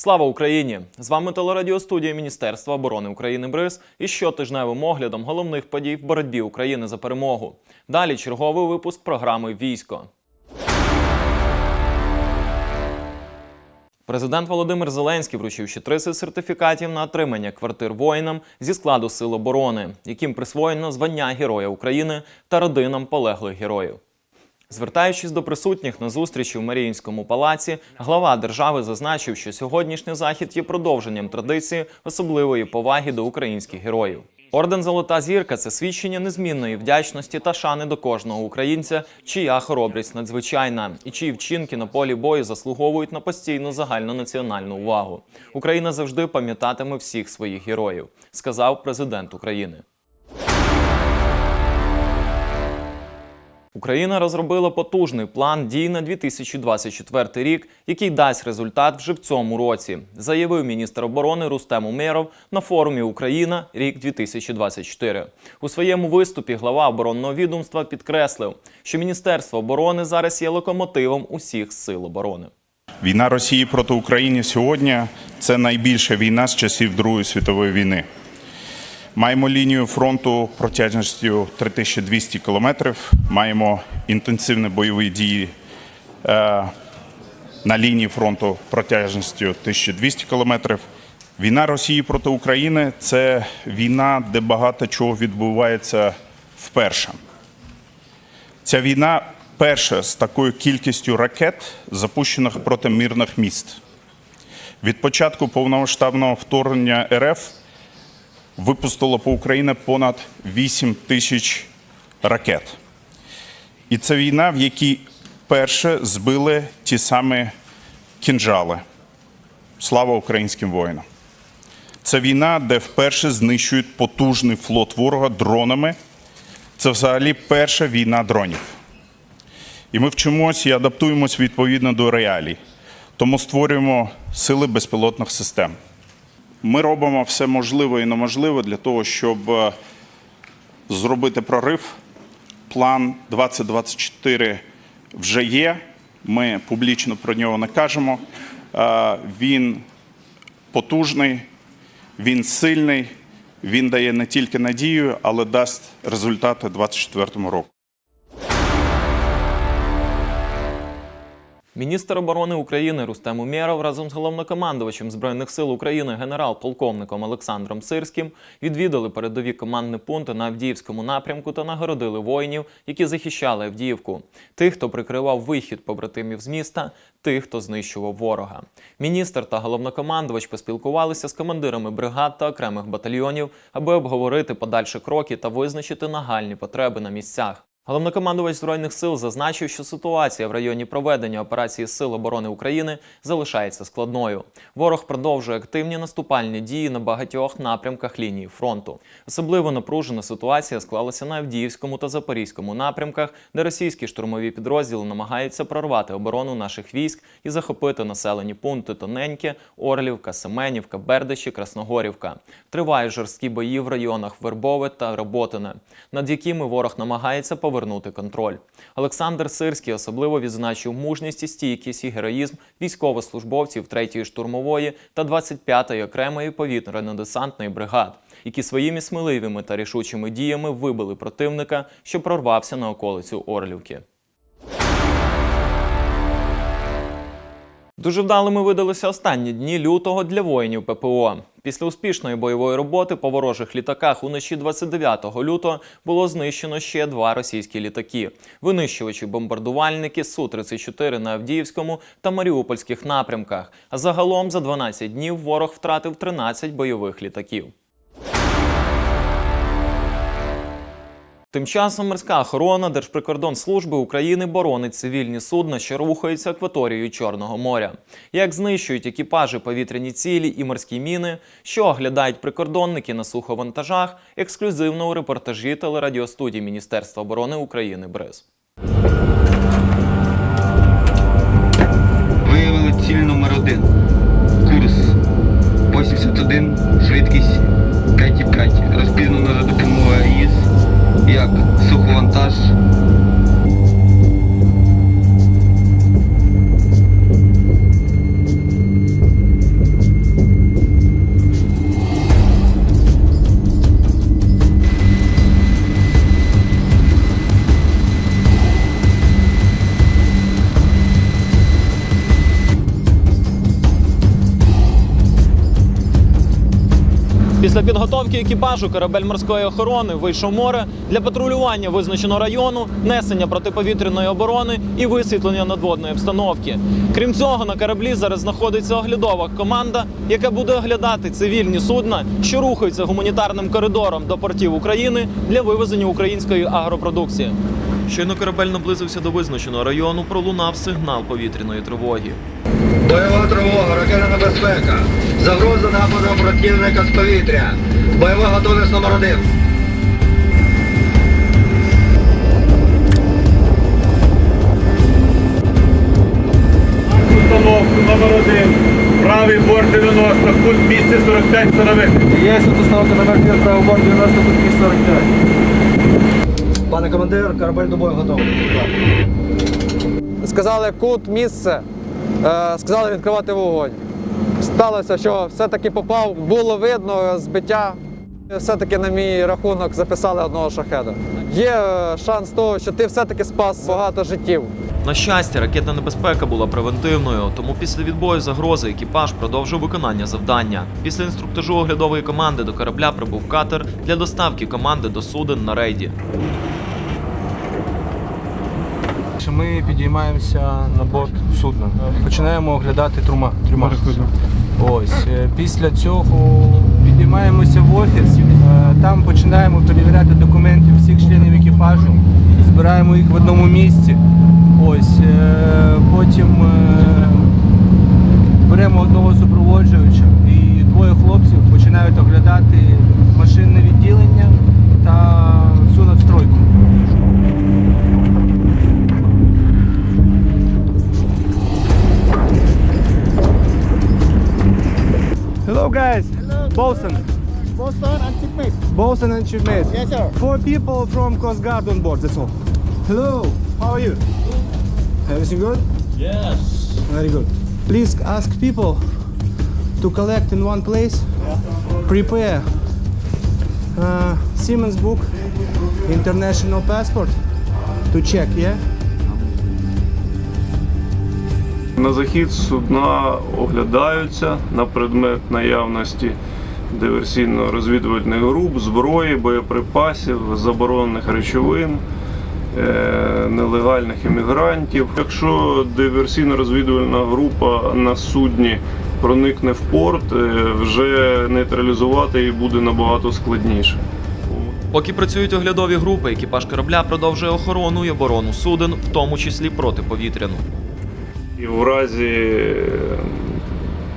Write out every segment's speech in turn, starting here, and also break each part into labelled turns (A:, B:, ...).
A: Слава Україні! З вами телерадіостудія Міністерства оборони України БРИЗ і щотижневим оглядом головних подій в боротьбі України за перемогу. Далі черговий випуск програми Військо. Президент Володимир Зеленський вручив ще 30 сертифікатів на отримання квартир воїнам зі складу Сил оборони, яким присвоєно звання Героя України та родинам полеглих героїв. Звертаючись до присутніх на зустрічі в Маріїнському палаці, глава держави зазначив, що сьогоднішній захід є продовженням традиції особливої поваги до українських героїв. Орден Золота зірка це свідчення незмінної вдячності та шани до кожного українця, чия хоробрість надзвичайна і чиї вчинки на полі бою заслуговують на постійну загальнонаціональну увагу. Україна завжди пам'ятатиме всіх своїх героїв, сказав президент України. Україна розробила потужний план дій на 2024 рік, який дасть результат вже в цьому році, заявив міністр оборони Рустем Умєров на форумі Україна рік 2024. У своєму виступі глава оборонного відомства підкреслив, що Міністерство оборони зараз є локомотивом усіх сил оборони.
B: Війна Росії проти України сьогодні це найбільша війна з часів Другої світової війни. Маємо лінію фронту протяжністю 3200 кілометрів. Маємо інтенсивні бойові дії е, на лінії фронту протяжністю 1200 кілометрів. Війна Росії проти України це війна, де багато чого відбувається вперше. Ця війна перша з такою кількістю ракет, запущених проти мирних міст. Від початку повномасштабного вторгнення РФ випустило по Україні понад 8 тисяч ракет. І це війна, в якій перше збили ті самі кінжали. Слава українським воїнам! Це війна, де вперше знищують потужний флот ворога дронами. Це взагалі перша війна дронів. І ми вчимося і адаптуємось відповідно до реалій. Тому створюємо сили безпілотних систем. Ми робимо все можливе і неможливе для того, щоб е, зробити прорив. План 2024 вже є. Ми публічно про нього не кажемо. Е, Він потужний, він сильний, він дає не тільки надію, але дасть результати 2024 року.
A: Міністр оборони України Рустем Умєров разом з головнокомандувачем збройних сил України генерал-полковником Олександром Сирським відвідали передові командні пункти на Авдіївському напрямку та нагородили воїнів, які захищали Авдіївку, тих, хто прикривав вихід побратимів з міста, тих, хто знищував ворога. Міністр та головнокомандувач поспілкувалися з командирами бригад та окремих батальйонів, аби обговорити подальші кроки та визначити нагальні потреби на місцях. Головнокомандувач збройних сил зазначив, що ситуація в районі проведення операції Сил оборони України залишається складною. Ворог продовжує активні наступальні дії на багатьох напрямках лінії фронту. Особливо напружена ситуація склалася на Авдіївському та Запорізькому напрямках, де російські штурмові підрозділи намагаються прорвати оборону наших військ і захопити населені пункти Тоненьке, Орлівка, Семенівка, Бердичі, Красногорівка. Тривають жорсткі бої в районах Вербове та Роботине, над якими ворог намагається повернути контроль. Олександр Сирський особливо відзначив мужність і стійкість і героїзм військовослужбовців 3-ї штурмової та 25-ї окремої повітряно-десантної бригад, які своїми сміливими та рішучими діями вибили противника, що прорвався на околицю Орлівки. Дуже вдалими видалися останні дні лютого для воїнів ППО. Після успішної бойової роботи по ворожих літаках уночі 29 лютого було знищено ще два російські літаки: винищувачі бомбардувальники Су-34 на Авдіївському та Маріупольських напрямках. А загалом за 12 днів ворог втратив 13 бойових літаків. Тим часом морська охорона Держприкордонслужби України боронить цивільні судна, що рухаються акваторією Чорного моря. Як знищують екіпажі повітряні цілі і морські міни, що оглядають прикордонники на суховантажах, ексклюзивно у репортажі телерадіостудії Міністерства оборони України БРИЗ.
C: Виявили ціль номер один. Курс 81, швидкість 5,5. Розпізнано за допомогою як суховантаж.
A: Після екіпажу корабель морської охорони вийшов море для патрулювання визначеного району, несення протиповітряної оборони і висвітлення надводної обстановки. Крім цього, на кораблі зараз знаходиться оглядова команда, яка буде оглядати цивільні судна, що рухаються гуманітарним коридором до портів України для вивезення української агропродукції. Щойно корабель наблизився до визначеного району, пролунав сигнал повітряної тривоги.
D: Бойова тривога, ракетна небезпека. Загроза нападу противника з повітря. Бойова готовність номер один.
E: Установку номер один. Правий борт 90, пункт 245 встановити.
D: Є установка номер 1, правий борт 90 45. Пане командир, корабель до бою готовий.
F: сказали кут, місце, сказали відкривати вогонь. Сталося, що все-таки попав, було видно збиття. Все-таки на мій рахунок записали одного шахеда. Є е, шанс того, що ти все-таки спас багато життів.
A: На щастя, ракетна небезпека була превентивною, тому після відбою загрози екіпаж продовжив виконання завдання. Після інструктажу оглядової команди до корабля прибув катер для доставки команди до суден на рейді.
G: Ми підіймаємося на борт судна. Починаємо оглядати трума. трюма. Ось е, після цього підіймаємося в офіс. е, Там починаємо перевіряти документи всіх членів екіпажу. Збираємо їх в одному місці. Ось е, потім беремо одного супроводжувача і двоє хлопців починають оглядати машинне відділення та Hello guys. Hello. Bosun.
H: Bosun and shipmate.
G: Bosun and shipmate.
H: Yes, sir.
G: Four people from Coast Guard on board. That's all. Hello. How are you? Everything good? Yes. Very good. Please ask people to collect in one place. Yeah. Prepare uh, Siemens book, international passport to check. Yeah.
E: На захід судна оглядаються на предмет наявності диверсійно-розвідувальних груп, зброї, боєприпасів, заборонених речовин, е, нелегальних іммігрантів. Якщо диверсійно-розвідувальна група на судні проникне в порт, е, вже нейтралізувати її буде набагато складніше.
A: Поки працюють оглядові групи, екіпаж корабля продовжує охорону і оборону суден, в тому числі протиповітряну.
E: І в разі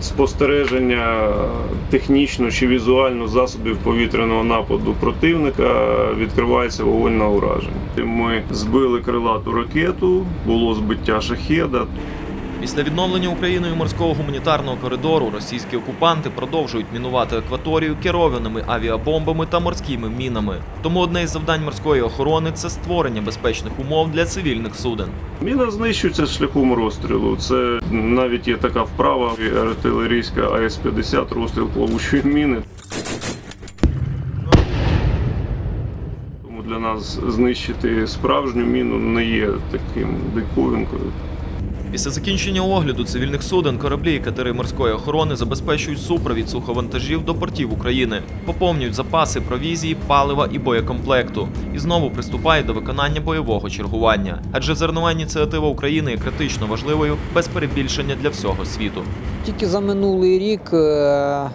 E: спостереження технічно чи візуально засобів повітряного нападу противника відкривається вогонь на ураження. Ми збили крилату ракету, було збиття шахеда.
A: Після відновлення Україною морського гуманітарного коридору російські окупанти продовжують мінувати акваторію керованими авіабомбами та морськими мінами. Тому одне із завдань морської охорони це створення безпечних умов для цивільних суден.
E: Міна знищується шляхом розстрілу. Це навіть є така вправа артилерійська АС-50 розстріл плавучої міни. Тому для нас знищити справжню міну не є таким диковинкою.
A: Після закінчення огляду цивільних суден кораблі і катери морської охорони забезпечують супровід суховантажів до портів України, поповнюють запаси провізії, палива і боєкомплекту і знову приступають до виконання бойового чергування. Адже зернова ініціатива України є критично важливою без перебільшення для всього світу.
I: Тільки за минулий рік е,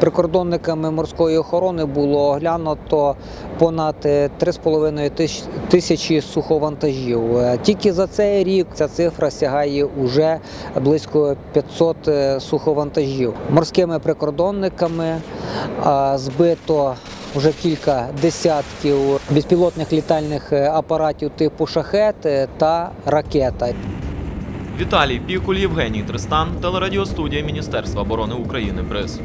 I: прикордонниками морської охорони було оглянуто понад е, 3,5 тисяч- тисячі суховантажів. Е, Тільки за цей рік ця цифра сягає уже близько 500 е, суховантажів. Морськими прикордонниками е, збито вже кілька десятків безпілотних літальних е, апаратів типу шахет е, та ракета.
A: Віталій Пікуль, Євгеній Тристан, телерадіостудія Міністерства оборони України БРИЗ.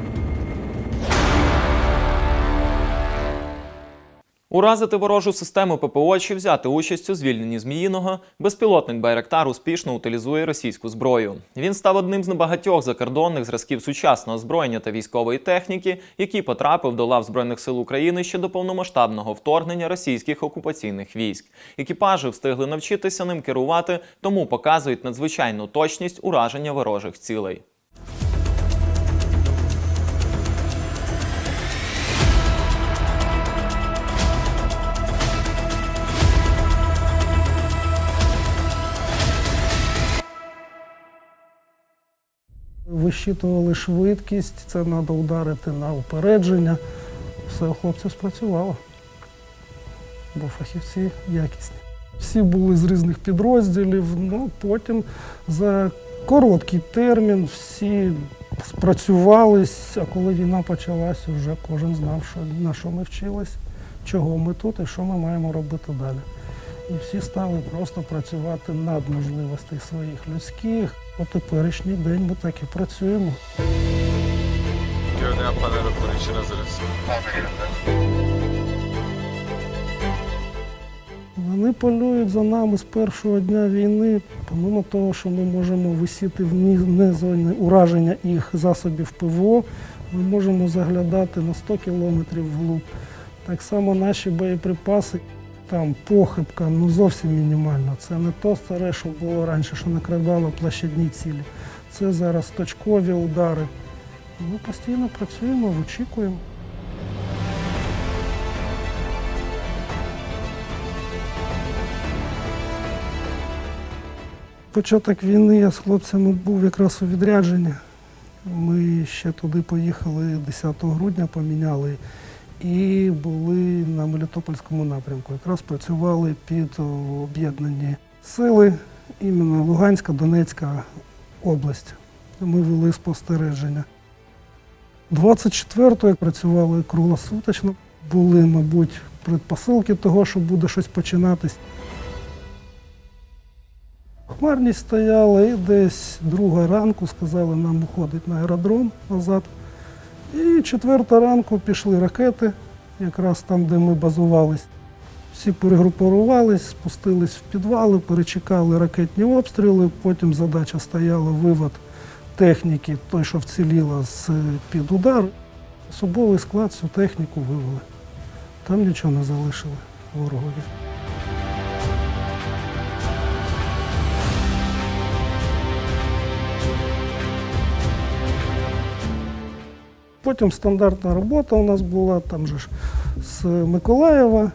A: Уразити ворожу систему ППО чи взяти участь у звільненні Зміїного, безпілотник Байрактар успішно утилізує російську зброю. Він став одним з небагатьох закордонних зразків сучасного озброєння та військової техніки, який потрапив до лав Збройних сил України ще до повномасштабного вторгнення російських окупаційних військ. Екіпажі встигли навчитися ним керувати, тому показують надзвичайну точність ураження ворожих цілей.
J: Вищитували швидкість, це треба ударити на упередження. Все у хлопців спрацювало. Бо фахівці якісні. Всі були з різних підрозділів, ну потім за короткий термін всі спрацювались, а коли війна почалась, вже кожен знав, що, на що ми вчились, чого ми тут і що ми маємо робити далі. І всі стали просто працювати над можливостей своїх людських. По теперішній день ми так і працюємо. Вони полюють за нами з першого дня війни, помимо того, що ми можемо висіти в ні- не зоні ураження їх засобів ПВО, ми можемо заглядати на 100 кілометрів вглуб. Так само наші боєприпаси, там похибка ну зовсім мінімальна. Це не то старе, що було раніше, що накрадало площадні цілі. Це зараз точкові удари. Ми постійно працюємо, вичікуємо. Початок війни я з хлопцями був якраз у відрядженні. Ми ще туди поїхали 10 грудня, поміняли і були на Мелітопольському напрямку. Якраз працювали під об'єднані сили, іменно Луганська, Донецька область. Ми вели спостереження. 24-го працювали круглосуточно. Були, мабуть, предпосилки того, що буде щось починатись. Хмарність стояла і десь друга ранку сказали нам уходить на аеродром назад. І четверта ранку пішли ракети, якраз там, де ми базувались. Всі перегрупувались, спустились в підвали, перечекали ракетні обстріли. Потім задача стояла вивод техніки, той, що вціліла з під удару. Особовий склад всю техніку вивели. Там нічого не залишили ворогові. Потім стандартна робота у нас була, там же ж з Миколаєва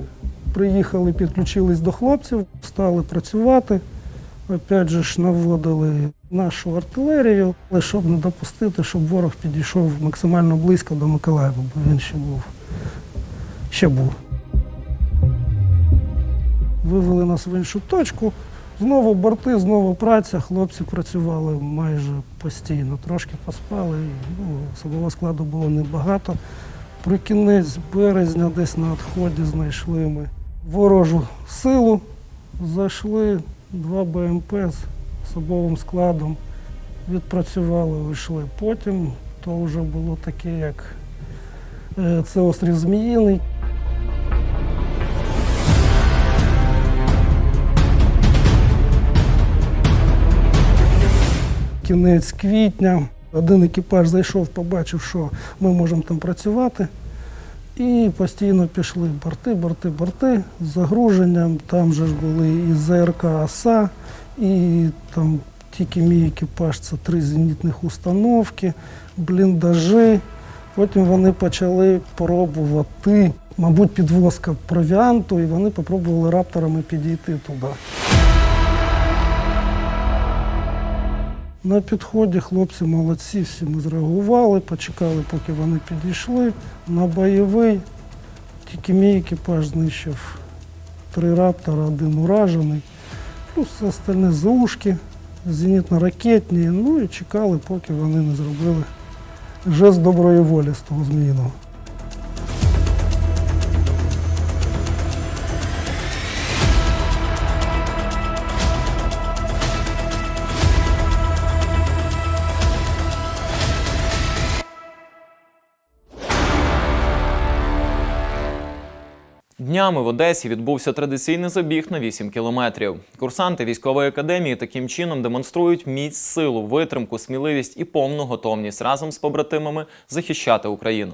J: приїхали, підключились до хлопців, стали працювати. Опять же ж наводили нашу артилерію, але щоб не допустити, щоб ворог підійшов максимально близько до Миколаєва, бо він ще був. Ще був. Вивели нас в іншу точку. Знову борти, знову праця. Хлопці працювали майже постійно. Трошки поспали. Ну, особового складу було небагато. При кінець березня десь на відході знайшли ми ворожу силу. Зайшли два БМП з особовим складом. Відпрацювали, вийшли. Потім то вже було таке, як е, це острів Зміїний. Кінець квітня. Один екіпаж зайшов, побачив, що ми можемо там працювати. І постійно пішли борти, борти, борти з загруженням. Там же ж були і ЗРК АСА, і там тільки мій екіпаж це три зенітних установки, бліндажі. Потім вони почали пробувати, мабуть, підвозка провіанту, і вони спробували рапторами підійти туди. На підході хлопці молодці, всі ми зреагували, почекали, поки вони підійшли. На бойовий тільки мій екіпаж знищив три раптора, один уражений, плюс остальне заушки, зенітно-ракетні. Ну і чекали, поки вони не зробили жест доброї волі з того зміїного.
A: Днями в Одесі відбувся традиційний забіг на 8 кілометрів. Курсанти військової академії таким чином демонструють міць, силу, витримку, сміливість і повну готовність разом з побратимами захищати Україну.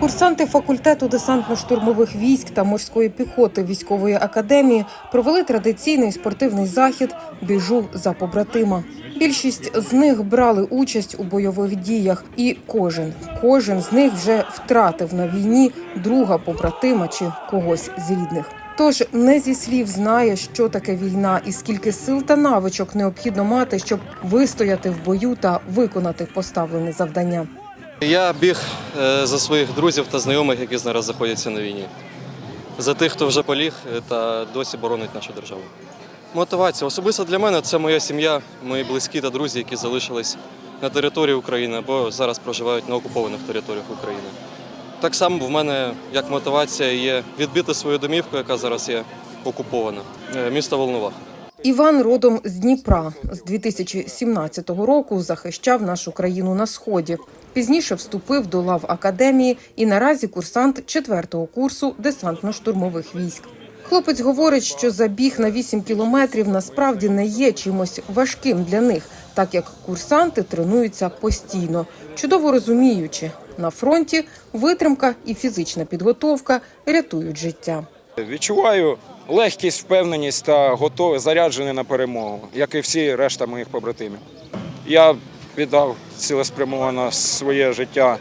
K: Курсанти факультету десантно-штурмових військ та морської піхоти військової академії провели традиційний спортивний захід Біжу за побратима. Більшість з них брали участь у бойових діях, і кожен, кожен з них вже втратив на війні друга побратима чи когось з рідних. Тож не зі слів знає, що таке війна і скільки сил та навичок необхідно мати, щоб вистояти в бою та виконати поставлене завдання.
L: Я біг е, за своїх друзів та знайомих, які зараз знаходяться на війні. За тих, хто вже поліг е, та досі боронить нашу державу. Мотивація особисто для мене це моя сім'я, мої близькі та друзі, які залишились на території України або зараз проживають на окупованих територіях України. Так само в мене як мотивація є відбити свою домівку, яка зараз є окупована, е, місто Волновах.
K: Іван родом з Дніпра з 2017 року захищав нашу країну на сході. Пізніше вступив до лав академії і наразі курсант четвертого курсу десантно-штурмових військ. Хлопець говорить, що забіг на 8 кілометрів насправді не є чимось важким для них, так як курсанти тренуються постійно, чудово розуміючи, на фронті витримка і фізична підготовка рятують життя.
M: Відчуваю легкість, впевненість та готовий заряджений на перемогу, як і всі решта моїх побратимів. Я віддав цілеспрямовано своє життя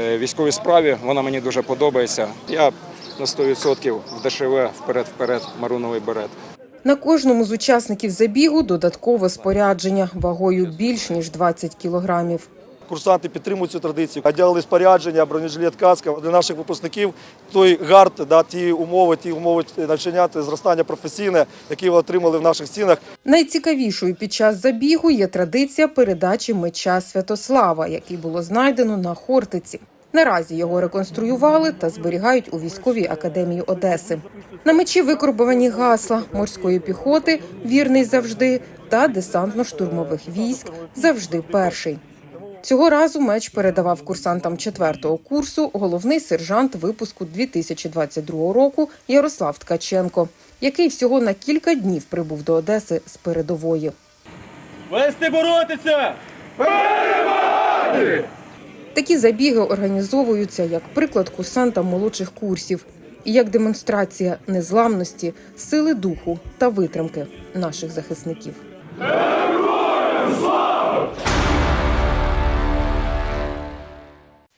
M: е, військовій справі. Вона мені дуже подобається. Я на 100% в ДШВ вперед-вперед маруновий берет.
K: На кожному з учасників забігу додаткове спорядження вагою більш ніж 20 кілограмів.
N: Курсанти підтримують цю традицію. Одягли спорядження, бронежилет, каска. Для наших випускників той гард, да, ті умови, ті умови навчання, те зростання професійне, які ви отримали в наших стінах.
K: Найцікавішою під час забігу є традиція передачі меча Святослава, який було знайдено на Хортиці. Наразі його реконструювали та зберігають у військовій академії Одеси. На мечі викорбовані гасла морської піхоти Вірний завжди та десантно-штурмових військ завжди перший. Цього разу меч передавав курсантам четвертого курсу головний сержант випуску 2022 року Ярослав Ткаченко, який всього на кілька днів прибув до Одеси з передової.
N: Вести боротися!
K: Такі забіги організовуються як приклад курсантам молодших курсів і як демонстрація незламності, сили духу та витримки наших захисників.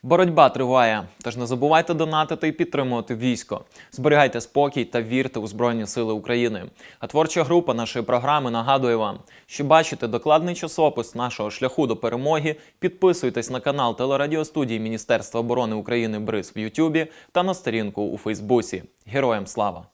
A: Боротьба триває, тож не забувайте донатити і підтримувати військо. Зберігайте спокій та вірте у Збройні Сили України. А творча група нашої програми нагадує вам, що бачите докладний часопис нашого шляху до перемоги. Підписуйтесь на канал телерадіостудії Міністерства оборони України БРИЗ в Ютубі та на сторінку у Фейсбуці. Героям слава!